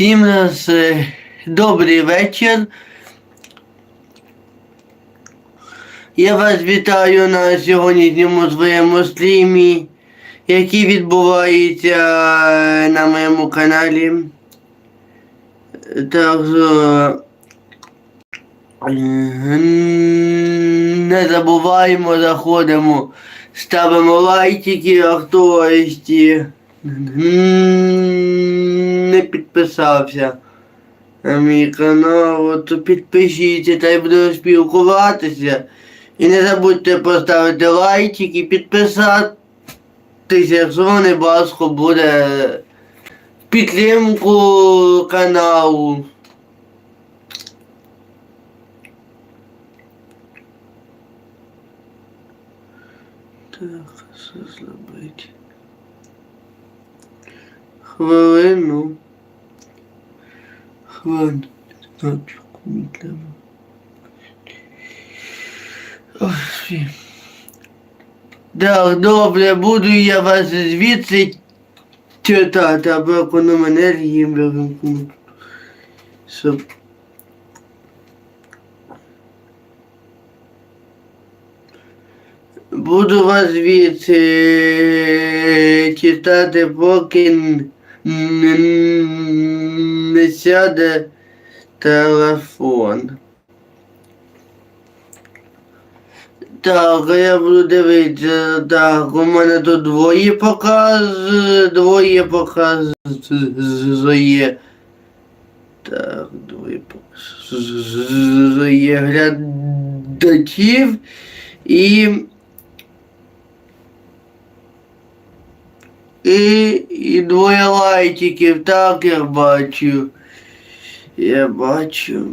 Всім нас добрий вечір. Я вас вітаю на сьогоднішньому своєму стрімі, який відбувається на моєму каналі. Так що е, не забуваємо, заходимо, ставимо лайки, а підписався на мій канал, то підпишіться та й буду спілкуватися. І не забудьте поставити лайчик і підписатися, якщо не баско буде підтримку каналу. Так, що зробити? Хвилину. Хвилину. Точку не треба. Ой. Так, добре, буду я вас звідси читати, або економ енергії. Щоб Буду вас звідси читати, поки не сяде телефон. Так, я буду дивитися. Так, у мене тут двоє показ, двоє показує. Так, двоє показує глядачів і. І, і двоє лайтиків, так я бачу. Я бачу.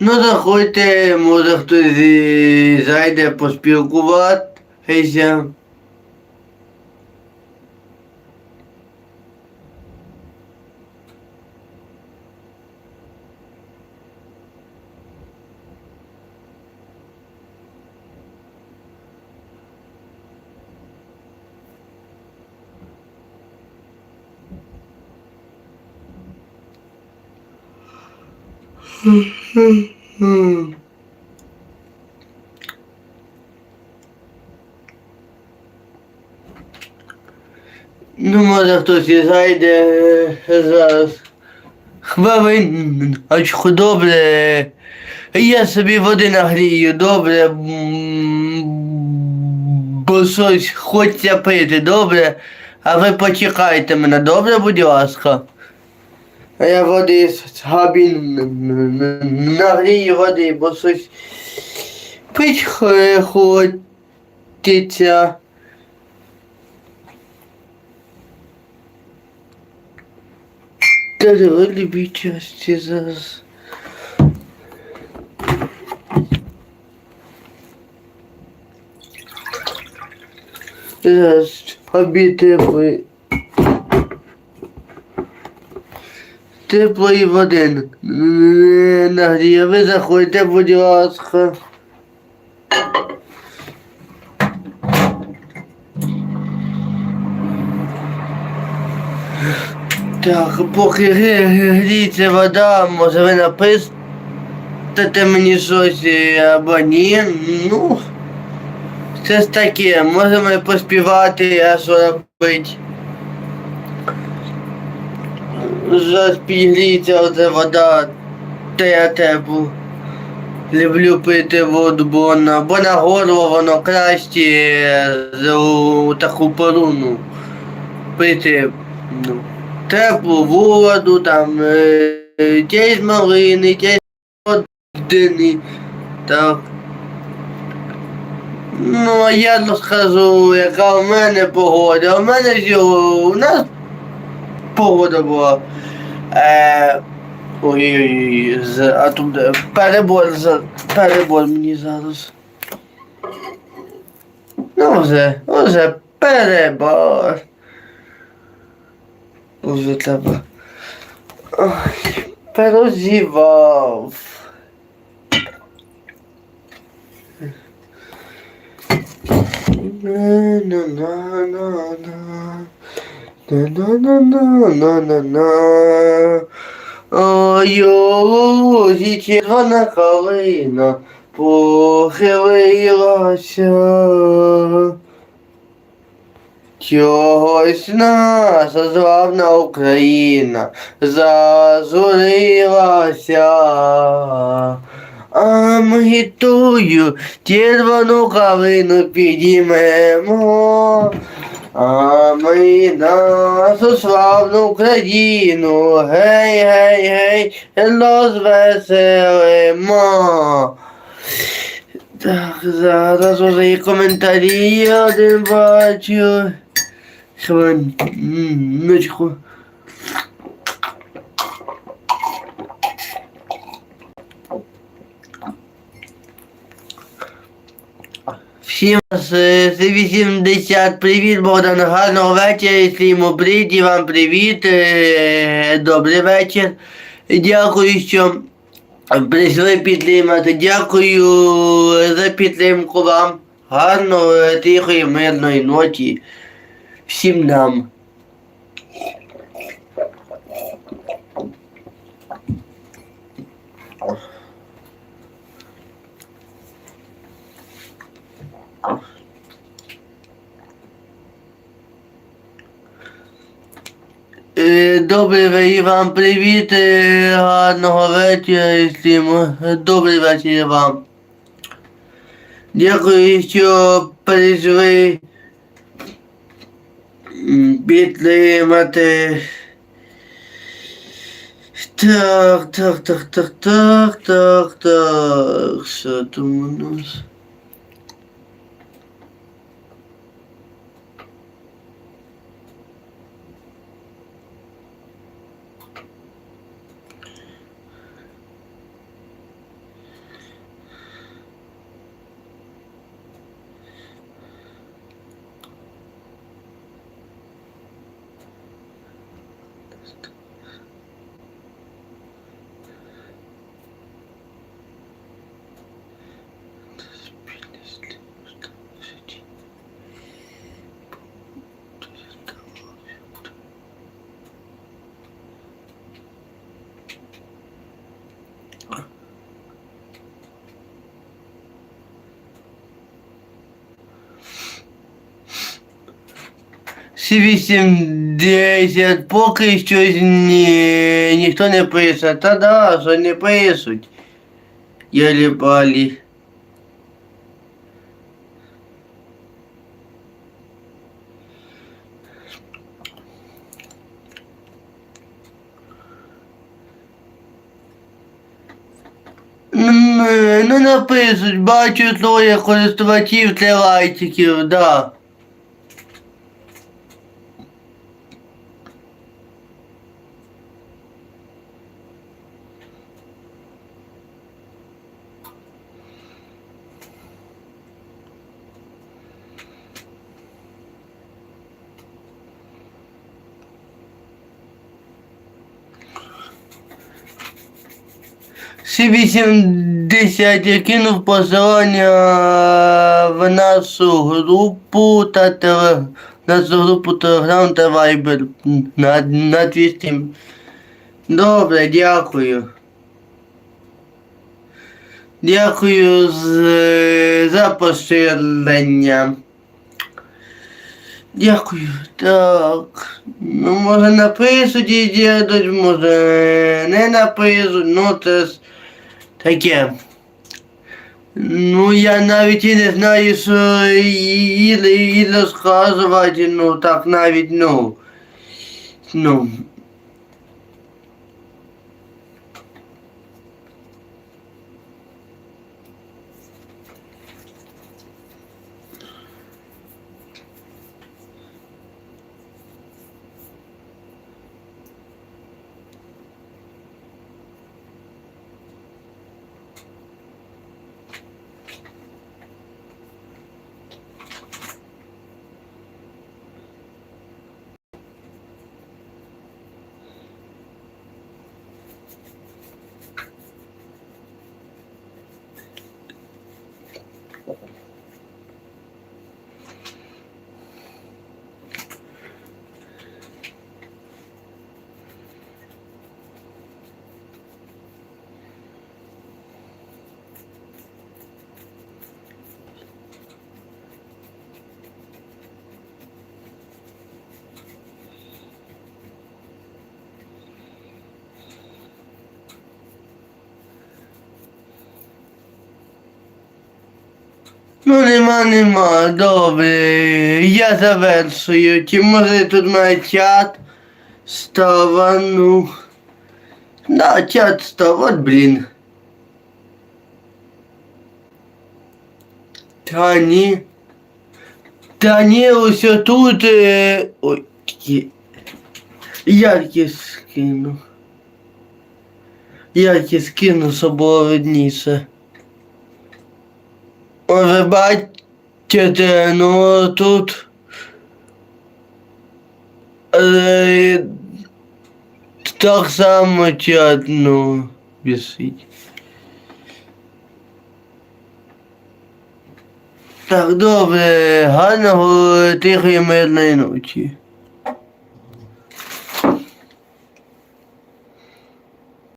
Ну, заходьте, може хтось зайде поспілкуватися. Ну, може хтось і зайде зараз. е, зараз. Хвилиночку, добре. Я собі води нагрію, добре. Бо щось хочеться пити, добре. А ви почекайте мене, добре, будь ласка. Води з габін нагрію води, бо щось пить хо- хочеться. Та любі часті зараз. Зараз обід Теплої води н- нагріє. Ви заходьте, будь ласка. Так, поки грі- гріється вода, може ви напишете мені щось е, або ні. Ну, це ж таке, можемо поспівати, а що робити. Зараз підгріється оця вода, та я теплу. Люблю пити воду, бо на, бо на горло воно краще за у таку пору, ну, пити ну, теплу воду, там, е, е, ті з малини, ті з родини, так. Ну, а я розкажу, яка в мене погода. У мене у нас погода була. Е, ой-ой-ой, з- а тут е, перебор, за- перебор мені зараз. Ну вже, вже перебор. Уже треба. Ой, перозівав. На-на-на-на-на. На-на-на-на-на-на. Ой, червона калина похилилася. Чогось наша славна Україна зазорилася. А ми тую червону калину підіймемо. А ми нашу славну Україну, гей, гей, гей, розвеселимо. Так, зараз уже і коментарі один бачу. Хвилиночку. Всім з е, з 80 привіт, Богдан. Гарного вечора, всім прийді, вам привіт. е, Добрий вечір. Дякую, що прийшли підтримати. Дякую за підтримку вам. Гарної, тихої, мирної ночі. Всім нам. Добрий вам привіт, е, гарного вечора всім. Добрий вечір вам. Дякую, що прийшли підтримати. Так, так, так, так, так, так, так. Що там у нас? 80, поки щось ні, ніхто не пише. Та да, що не пишуть. Єлі палі. Ну, напишуть, бачу троє користувачів це лайчиків, да. Всі 80 я кинув посилання в нашу групу та теле, нашу групу Telegram та Viber на, на 200. Добре, дякую. Дякую за поширення. Дякую. Так. Ну, може напишуть і дідуть, може не напишуть, ну це ж таке. Ну я навіть і не знаю, що і, і, і розказувати, ну так навіть, ну. Ну. Gracias. Ну нема, нема, добре. Я завершую. Чи може тут має чат? Става, ну. Да, чат став, от блін. Та ні. Та ні, ось тут. Е... Ой, є. скину. Як скину, щоб було видніше. Ви бачите, ну тут. Так само чат, ну, висить. Так, добре, гарного тихої мирної ночі.